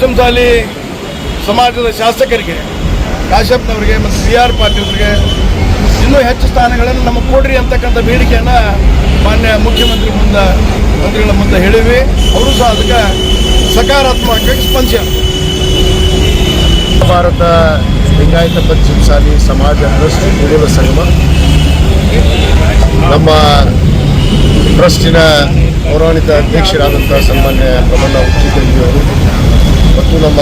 ಪಂಚಮಸಾಲಿ ಸಮಾಜದ ಶಾಸಕರಿಗೆ, ಕಾಶ್ಯಪ್ನವರಿಗೆ ಮತ್ತು ಸಿ ಆರ್ ಪಾಟೀಲ್ರಿಗೆ ಇನ್ನೂ ಹೆಚ್ಚು ಸ್ಥಾನಗಳನ್ನು ನಮಗೆ ಕೊಡ್ರಿ ಅಂತಕ್ಕಂಥ ಬೇಡಿಕೆಯನ್ನು ಮಾನ್ಯ ಮುಖ್ಯಮಂತ್ರಿ ಮುಂದೆ, ಮಂತ್ರಿಗಳ ಮುಂದೆ ಹೇಳಿವಿ ಅವರು ಸಹ ಅದಕ್ಕೆ ಸಕಾರಾತ್ಮಕವಾಗಿ ಸ್ಪಂದಿಸ ಭಾರತ ಲಿಂಗಾಯತ ಪಂಚಮಸಾಲಿ ಸಮಾಜ ಟ್ರಸ್ಟ್ ಕುರುಬ ಸಂಗಮ. ನಮ್ಮ ಟ್ರಸ್ಟಿನ ಗೌರವಾನ್ವಿತ ಅಧ್ಯಕ್ಷರಾದಂಥ ಸನ್ಮಾನ್ಯ ಪ್ರಮಣ್ಣ ಉಚ್ಚಿತಂಗಿ ಅವರು ನಮ್ಮ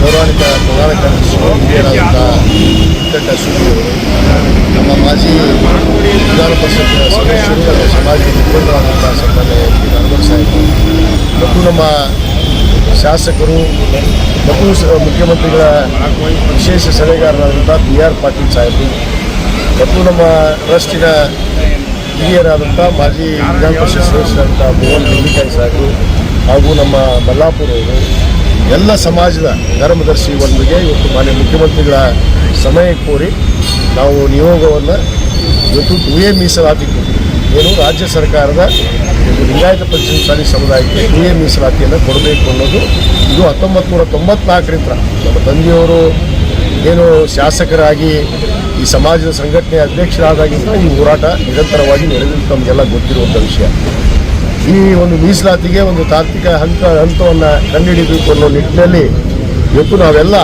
ಪೌರಾಣಿಕ ಪ್ರಧಾನ ಕಾರ್ಯದರ್ಶಿಗಳು ಹಿರಿಯರಾದಂಥ ವೆಂಕಟ ಸುದ್ದಿಯವರು ನಮ್ಮ ಮಾಜಿ ವಿಧಾನ ಪರಿಷತ್ ಸದಸ್ಯರು ಸಮಾಜದ ಮುಖಂಡರಾದಂಥ ಸನ್ಮಾನ್ಯ ಅನುಭವ ಸಾಹೇಬರು ಮತ್ತು ನಮ್ಮ ಶಾಸಕರು, ಮತ್ತು ಮುಖ್ಯಮಂತ್ರಿಗಳ ವಿಶೇಷ ಸಲಹೆಗಾರರಾದಂಥ ಬಿ ಆರ್ ಪಾಟೀಲ್ ಸಾಹೇಬರು, ಮತ್ತು ನಮ್ಮ ಟ್ರಸ್ಟಿನ ಹಿರಿಯರಾದಂಥ ಮಾಜಿ ವಿಧಾನ ಪರಿಷತ್ ಸದಸ್ಯರಾದಂಥ ಮೋಹನ್ ಬೆಳ್ಳಿಕಾಯಿ ಸಾಹೇಬರು, ಹಾಗೂ ನಮ್ಮ ಬಲ್ಲಾಪುರ ಅವರು ಎಲ್ಲ ಸಮಾಜದ ಧರ್ಮದರ್ಶಿ ಒಂದಿಗೆ ಇವತ್ತು ಮಾನ್ಯ ಮುಖ್ಯಮಂತ್ರಿಗಳ ಸಮಯ ಕೋರಿ ನಾವು ನಿಯೋಗವನ್ನು ಇವತ್ತು ಟುವೆ ಮೀಸಲಾತಿ ಏನು, ರಾಜ್ಯ ಸರ್ಕಾರದ ಲಿಂಗಾಯತ ಪಂಚಮಸಾಲಿ ಸಮುದಾಯಕ್ಕೆ ಟುವೆ ಮೀಸಲಾತಿಯನ್ನು ಕೊಡಬೇಕು ಅನ್ನೋದು ಇದು ಹತ್ತೊಂಬತ್ತು ನೂರ ತೊಂಬತ್ನಾಲ್ಕರಿಂದ ನಮ್ಮ ತಂದೆಯವರು ಏನು ಶಾಸಕರಾಗಿ ಈ ಸಮಾಜದ ಸಂಘಟನೆ ಅಧ್ಯಕ್ಷರಾದಾಗಿಂದ ಈ ಹೋರಾಟ ನಿರಂತರವಾಗಿ ನಡೆದಿದ್ದು ನಮಗೆಲ್ಲ ಗೊತ್ತಿರುವಂಥ ವಿಷಯ. ಈ ಒಂದು ಮೀಸಲಾತಿಗೆ ಒಂದು ತಾತ್ವಿಕ ಹಂತ ಹಂತವನ್ನು ಕಂಡುಹಿಡಿಯಬೇಕು ಅನ್ನೋ ನಿಟ್ಟಿನಲ್ಲಿ ಇವತ್ತು ನಾವೆಲ್ಲ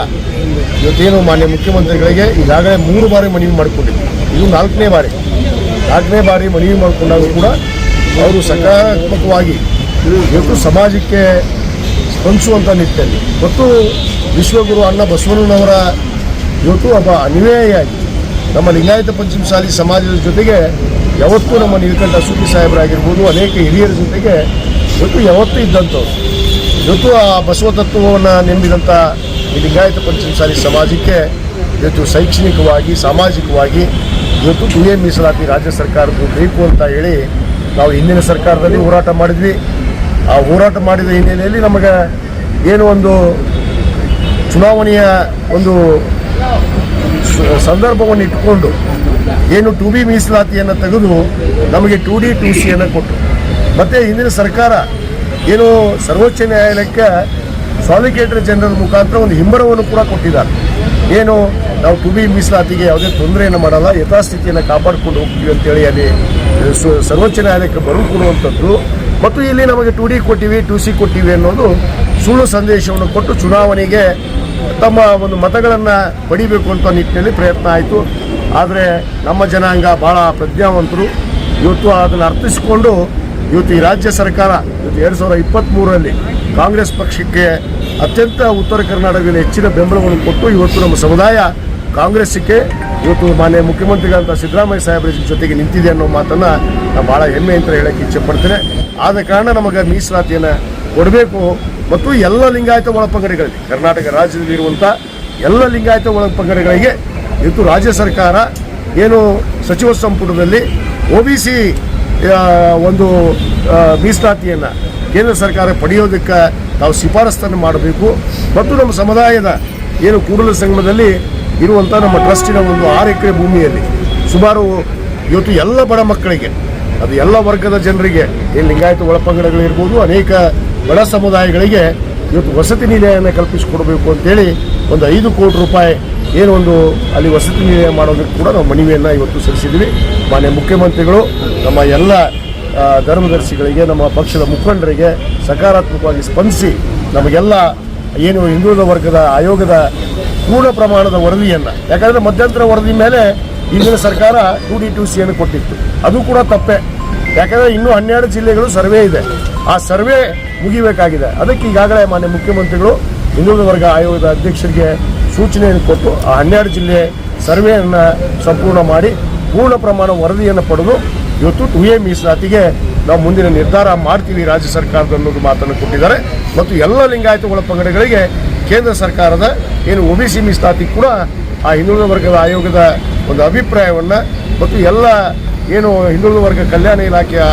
ಇವತ್ತೇನು ಮಾನ್ಯ ಮುಖ್ಯಮಂತ್ರಿಗಳಿಗೆ ಈಗಾಗಲೇ ಮೂರು ಬಾರಿ ಮನವಿ ಮಾಡಿಕೊಂಡಿದ್ವಿ. ಇದು ನಾಲ್ಕನೇ ಬಾರಿ. ನಾಲ್ಕನೇ ಬಾರಿ ಮನವಿ ಮಾಡಿಕೊಂಡಾಗ ಕೂಡ ಅವರು ಸಕಾರಾತ್ಮಕವಾಗಿ ಇವತ್ತು ಸಮಾಜಕ್ಕೆ ಸ್ಪಂದಿಸುವಂಥ ನಿಟ್ಟಿನಲ್ಲಿ. ಮತ್ತು ವಿಶ್ವಗುರು ಅಣ್ಣ ಬಸವಣ್ಣನವರ ಇವತ್ತು ಒಬ್ಬ ಅನ್ವಯಾಗಿ ನಮ್ಮ ಲಿಂಗಾಯತ ಪಂಚಮಸಾಲಿ ಸಮಾಜದ ಜೊತೆಗೆ ಯಾವತ್ತೂ ನಮ್ಮ ನೀಲಕಂಠ ಸುದ್ದಿ ಸಾಹೇಬರಾಗಿರ್ಬೋದು ಅನೇಕ ಹಿರಿಯರ ಜೊತೆಗೆ ಇವತ್ತು ಯಾವತ್ತೂ ಇದ್ದಂಥವ್ರು. ಇವತ್ತು ಆ ಬಸವ ತತ್ವವನ್ನು ನೆಂಬಿದಂಥ ಈ ಲಿಂಗಾಯತ ಪಂಚಮಸಾಲಿ ಸಮಾಜಕ್ಕೆ ಇವತ್ತು ಶೈಕ್ಷಣಿಕವಾಗಿ, ಸಾಮಾಜಿಕವಾಗಿ ಇವತ್ತು ಡಿ ಎ ಮೀಸಲಾತಿ ರಾಜ್ಯ ಸರ್ಕಾರದ್ದು ಬೇಕು ಅಂತ ಹೇಳಿ ನಾವು ಹಿಂದಿನ ಸರ್ಕಾರದಲ್ಲಿ ಹೋರಾಟ ಮಾಡಿದ್ವಿ. ಆ ಹೋರಾಟ ಮಾಡಿದ ಹಿನ್ನೆಲೆಯಲ್ಲಿ ನಮಗೆ ಏನು ಒಂದು ಚುನಾವಣೆಯ ಒಂದು ಸಂದರ್ಭವನ್ನು ಇಟ್ಟುಕೊಂಡು ಏನು ಟು ಬಿ ಮೀಸಲಾತಿಯನ್ನು ತೆಗೆದು ನಮಗೆ ಟು ಡಿ ಟು ಸಿಯನ್ನು ಕೊಟ್ಟರು. ಮತ್ತು ಹಿಂದಿನ ಸರ್ಕಾರ ಏನು ಸರ್ವೋಚ್ಚ ನ್ಯಾಯಾಲಯಕ್ಕೆ ಸಾಲಿಕೇಟರ್ ಜನರಲ್ ಮುಖಾಂತರ ಒಂದು ಹಿಂಬರವನ್ನು ಕೂಡ ಕೊಟ್ಟಿದ್ದಾರೆ. ಏನು ನಾವು ಟು ಬಿ ಮೀಸಲಾತಿಗೆ ಯಾವುದೇ ತೊಂದರೆಯನ್ನು ಮಾಡಲ್ಲ, ಯಥಾಸ್ಥಿತಿಯನ್ನು ಕಾಪಾಡಿಕೊಂಡು ಹೋಗ್ತೀವಿ ಅಂತೇಳಿ ಅಲ್ಲಿ ಸರ್ವೋಚ್ಚ ನ್ಯಾಯಾಲಯಕ್ಕೆ ಬರೆದು ಕೊಡುವಂಥದ್ದು. ಮತ್ತು ಇಲ್ಲಿ ನಮಗೆ ಟು ಡಿ ಕೊಟ್ಟಿವಿ ಟು ಸಿ ಕೊಟ್ಟಿವಿ ಅನ್ನೋದು ಸುಳ್ಳು ಸಂದೇಶವನ್ನು ಕೊಟ್ಟು ಚುನಾವಣೆಗೆ ತಮ್ಮ ಒಂದು ಮತಗಳನ್ನು ಪಡಿಬೇಕು ಅಂತ ನಿಟ್ಟಿನಲ್ಲಿ ಪ್ರಯತ್ನ ಆಯಿತು. ಆದರೆ ನಮ್ಮ ಜನಾಂಗ ಭಾಳ ಪ್ರಜ್ಞಾವಂತರು. ಇವತ್ತು ಅದನ್ನು ಅರ್ಥಿಸಿಕೊಂಡು ಇವತ್ತು ಈ ರಾಜ್ಯ ಸರ್ಕಾರ ಇವತ್ತು ಎರಡು ಸಾವಿರದ ಇಪ್ಪತ್ತ್ಮೂರರಲ್ಲಿ ಕಾಂಗ್ರೆಸ್ ಪಕ್ಷಕ್ಕೆ ಅತ್ಯಂತ ಉತ್ತರ ಕರ್ನಾಟಕದಲ್ಲಿ ಹೆಚ್ಚಿನ ಬೆಂಬಲವನ್ನು ಕೊಟ್ಟು ಇವತ್ತು ನಮ್ಮ ಸಮುದಾಯ ಕಾಂಗ್ರೆಸ್ಸಿಗೆ ಇವತ್ತು ಮಾನ್ಯ ಮುಖ್ಯಮಂತ್ರಿಗಳಂತ ಸಿದ್ದರಾಮಯ್ಯ ಸಾಹೇಬರ ಜೊತೆಗೆ ನಿಂತಿದೆ ಅನ್ನೋ ಮಾತನ್ನು ನಾನು ಭಾಳ ಹೆಮ್ಮೆ ಅಂತ ಹೇಳೋಕ್ಕೆ ಇಚ್ಛೆ ಪಡ್ತೇನೆ. ಆದ ಕಾರಣ ನಮಗೆ ಮೀಸಲಾತಿಯನ್ನು ಕೊಡಬೇಕು. ಮತ್ತು ಎಲ್ಲ ಲಿಂಗಾಯತ ಒಳಪಂಗಡಗಳಿಗೆ ಕರ್ನಾಟಕ ರಾಜ್ಯದಲ್ಲಿ ಇರುವಂಥ ಎಲ್ಲ ಲಿಂಗಾಯತ ಒಳಪಂಗಡಗಳಿಗೆ ಇವತ್ತು ರಾಜ್ಯ ಸರ್ಕಾರ ಏನು ಸಚಿವ ಸಂಪುಟದಲ್ಲಿ ಒ ಬಿ ಸಿ ಒಂದು ಮೀಸಲಾತಿಯನ್ನು ಕೇಂದ್ರ ಸರ್ಕಾರ ಪಡೆಯೋದಕ್ಕೆ ನಾವು ಶಿಫಾರಸ್ತನ್ನು ಮಾಡಬೇಕು. ಮತ್ತು ನಮ್ಮ ಸಮುದಾಯದ ಏನು ಕೂಡಲ ಸಂಗಮದಲ್ಲಿ ಇರುವಂಥ ನಮ್ಮ ಟ್ರಸ್ಟಿನ ಒಂದು ಆರು ಎಕರೆ ಭೂಮಿಯಲ್ಲಿ ಸುಮಾರು ಇವತ್ತು ಎಲ್ಲ ಬಡ ಮಕ್ಕಳಿಗೆ, ಅದು ಎಲ್ಲ ವರ್ಗದ ಜನರಿಗೆ ಏನು ಲಿಂಗಾಯತ ಒಳಪಂಗಡಗಳಿರ್ಬೋದು, ಅನೇಕ ಬಡ ಸಮುದಾಯಗಳಿಗೆ ಇವತ್ತು ವಸತಿ ನಿಲಯವನ್ನು ಕಲ್ಪಿಸಿಕೊಡಬೇಕು ಅಂತೇಳಿ ಒಂದು ಐದು ಕೋಟಿ ರೂಪಾಯಿ ಏನು ಒಂದು ಅಲ್ಲಿ ವಸತಿ ನಿಲಯ ಮಾಡೋದಕ್ಕೆ ಕೂಡ ನಾವು ಮನವಿಯನ್ನು ಇವತ್ತು ಸಲ್ಲಿಸಿದ್ದೀವಿ. ಮಾನ್ಯ ಮುಖ್ಯಮಂತ್ರಿಗಳು, ನಮ್ಮ ಎಲ್ಲ ಧರ್ಮದರ್ಶಿಗಳಿಗೆ, ನಮ್ಮ ಪಕ್ಷದ ಮುಖಂಡರಿಗೆ ಸಕಾರಾತ್ಮಕವಾಗಿ ಸ್ಪಂದಿಸಿ ನಮಗೆಲ್ಲ ಏನು ಹಿಂದುಳಿದ ವರ್ಗದ ಆಯೋಗದ ಪೂರ್ಣ ಪ್ರಮಾಣದ ವರದಿಯನ್ನು, ಯಾಕಂದರೆ ಮಧ್ಯಂತರ ವರದಿ ಮೇಲೆ ಹಿಂದಿನ ಸರ್ಕಾರ ಟು ಡಿ ಟು ಸಿಯನ್ನು ಕೊಟ್ಟಿತ್ತು. ಅದು ಕೂಡ ತಪ್ಪೆ. ಯಾಕಂದರೆ ಇನ್ನೂ ಹನ್ನೆರಡು ಜಿಲ್ಲೆಗಳು ಸರ್ವೆ ಇದೆ. ಆ ಸರ್ವೆ ಮುಗಿಬೇಕಾಗಿದೆ. ಅದಕ್ಕೆ ಈಗಾಗಲೇ ಮಾನ್ಯ ಮುಖ್ಯಮಂತ್ರಿಗಳು ಹಿಂದುಳಿದ ವರ್ಗ ಆಯೋಗದ ಅಧ್ಯಕ್ಷರಿಗೆ ಸೂಚನೆಯನ್ನು ಕೊಟ್ಟು ಆ ಹನ್ನೆರಡು ಜಿಲ್ಲೆ ಸರ್ವೆಯನ್ನು ಸಂಪೂರ್ಣ ಮಾಡಿ ಪೂರ್ಣ ಪ್ರಮಾಣ ವರದಿಯನ್ನು ಪಡೆದು ಇವತ್ತು ಟು ಎ ಮೀಸಲಾತಿಗೆ ನಾವು ಮುಂದಿನ ನಿರ್ಧಾರ ಮಾಡ್ತೀವಿ ರಾಜ್ಯ ಸರ್ಕಾರದ ಅನ್ನೋದು ಮಾತನ್ನು ಕೊಟ್ಟಿದ್ದಾರೆ. ಮತ್ತು ಎಲ್ಲ ಲಿಂಗಾಯತ ಒಳಪಂಗಡಗಳಿಗೆ ಕೇಂದ್ರ ಸರ್ಕಾರದ ಏನು ಒ ಬಿ ಸಿ ಮೀಸಲಾತಿ ಕೂಡ ಆ ಹಿಂದುಳಿದ ವರ್ಗದ ಆಯೋಗದ ಒಂದು ಅಭಿಪ್ರಾಯವನ್ನು ಮತ್ತು ಎಲ್ಲ ಏನು ಹಿಂದುಳಿದ ವರ್ಗ ಕಲ್ಯಾಣ ಇಲಾಖೆಯ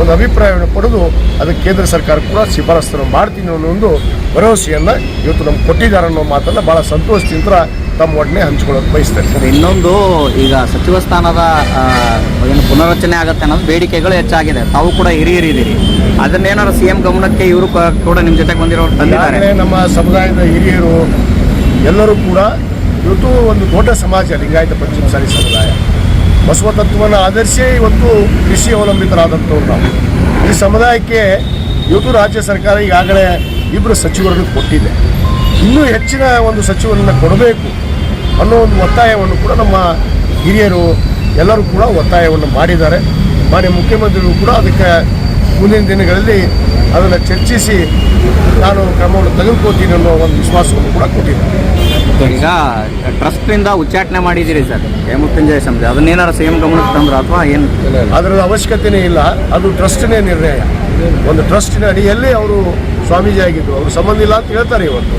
ಒಂದು ಅಭಿಪ್ರಾಯವನ್ನು ಪಡೆದು ಅದಕ್ಕೆ ಕೇಂದ್ರ ಸರ್ಕಾರ ಕೂಡ ಶಿಫಾರಸ್ತನ್ನು ಮಾಡ್ತೀನಿ ಅನ್ನೋ ಒಂದು ಭರವಸೆಯನ್ನು ಇವತ್ತು ನಮ್ಗೆ ಕೊಟ್ಟಿದ್ದಾರೆ ಅನ್ನೋ ಮಾತನ್ನು ಭಾಳ ಸಂತೋಷದಿಂದ ತಮ್ಮ ಒಡನೆ ಹಂಚ್ಕೊಳ್ಳೋಕೆ ಬಯಸ್ತಾರೆ ಸರ್ ಇನ್ನೊಂದು ಈಗ ಸಚಿವ ಸ್ಥಾನದ ಏನು ಪುನರ್ರಚನೆ ಆಗುತ್ತೆ ಅನ್ನೋದು ಬೇಡಿಕೆಗಳು ಹೆಚ್ಚಾಗಿದೆ. ತಾವು ಕೂಡ ಹಿರಿಯರಿದ್ದೀರಿ. ಅದನ್ನೇನಾರು ಸಿ ಎಂ ಗಮನಕ್ಕೆ ಇವರು ಕೂಡ ನಿಮ್ಮ ಜೊತೆಗೆ ಬಂದಿರೋ ತಂದಿದ್ದಾರೆ. ನಮ್ಮ ಸಮುದಾಯದ ಹಿರಿಯರು ಎಲ್ಲರೂ ಕೂಡ ಇವತ್ತು ಒಂದು ದೊಡ್ಡ ಸಮಾಜ ಲಿಂಗಾಯತ ಪಂಚಮಸಾಲಿ ಸಮುದಾಯ. ಬಸವ ತತ್ವವನ್ನು ಆಧರಿಸಿ ಇವತ್ತು ಕೃಷಿ ಅವಲಂಬಿತರಾದಂಥವ್ರು ನಾವು. ಈ ಸಮುದಾಯಕ್ಕೆ ಇವತ್ತು ರಾಜ್ಯ ಸರ್ಕಾರ ಈಗಾಗಲೇ ಇಬ್ಬರು ಸಚಿವರನ್ನು ಕೊಟ್ಟಿದೆ. ಇನ್ನೂ ಹೆಚ್ಚಿನ ಒಂದು ಸಚಿವರನ್ನು ಕೊಡಬೇಕು ಅನ್ನೋ ಒಂದು ಒತ್ತಾಯವನ್ನು ಕೂಡ ನಮ್ಮ ಹಿರಿಯರು ಎಲ್ಲರೂ ಕೂಡ ಒತ್ತಾಯವನ್ನು ಮಾಡಿದ್ದಾರೆ. ಮಾನ್ಯ ಮುಖ್ಯಮಂತ್ರಿಗಳು ಕೂಡ ಅದಕ್ಕೆ ಮುಂದಿನ ದಿನಗಳಲ್ಲಿ ಅದನ್ನು ಚರ್ಚಿಸಿ ನಾನು ಕ್ರಮವನ್ನು ತೆಗೆದುಕೊಳ್ತೀನಿ ಅನ್ನೋ ಒಂದು ವಿಶ್ವಾಸವನ್ನು ಕೂಡ ಕೊಟ್ಟಿದ್ದಾರೆ. ಈಗ ಟ್ರಸ್ಟ್ನಿಂದ ಉಚ್ಚಾಟನೆ ಮಾಡಿದೀರಿ ಸರ್. ಹೇಮುತ್ತಂಜಯ ಸಮಿತಿ ಅದನ್ನ ಸಿ ಎಂ ಗಮನಕ್ಕೆ ತಂದ್ರ ಅಥವಾ ಏನು? ಅದರ ಅವಶ್ಯಕತೆನೇ ಇಲ್ಲ, ಅದು ಟ್ರಸ್ಟ್ನೇ ನಿರ್ಣಯ. ಒಂದು ಟ್ರಸ್ಟಿನ ಅಡಿಯಲ್ಲಿ ಅವರು ಸ್ವಾಮೀಜಿ ಆಗಿದ್ದರು ಅವರು ಸಂಬಂಧ ಇಲ್ಲ ಅಂತ ಹೇಳ್ತಾರೆ ಇವತ್ತು.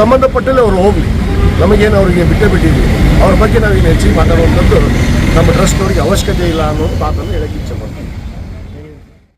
ಸಂಬಂಧಪಟ್ಟಲ್ಲಿ ಅವರು ಹೋಗಲಿ. ನಮಗೇನು ಅವರಿಗೆ ಬಿಟ್ಟೇ ಬಿಟ್ಟಿದ್ವಿ ಅವ್ರ ಬಗ್ಗೆ ನಾವೀಗ ಹೆಚ್ಚಿಗೆ ಮಾತಾಡುವಂಥದ್ದು, ನಮ್ಮ ಟ್ರಸ್ಟ್ ಅವರಿಗೆ ಅವಶ್ಯಕತೆ ಇಲ್ಲ ಅನ್ನೋದು ಮಾತನ್ನು ಹೇಳಕ್ಕೆ ಇಚ್ಛೆ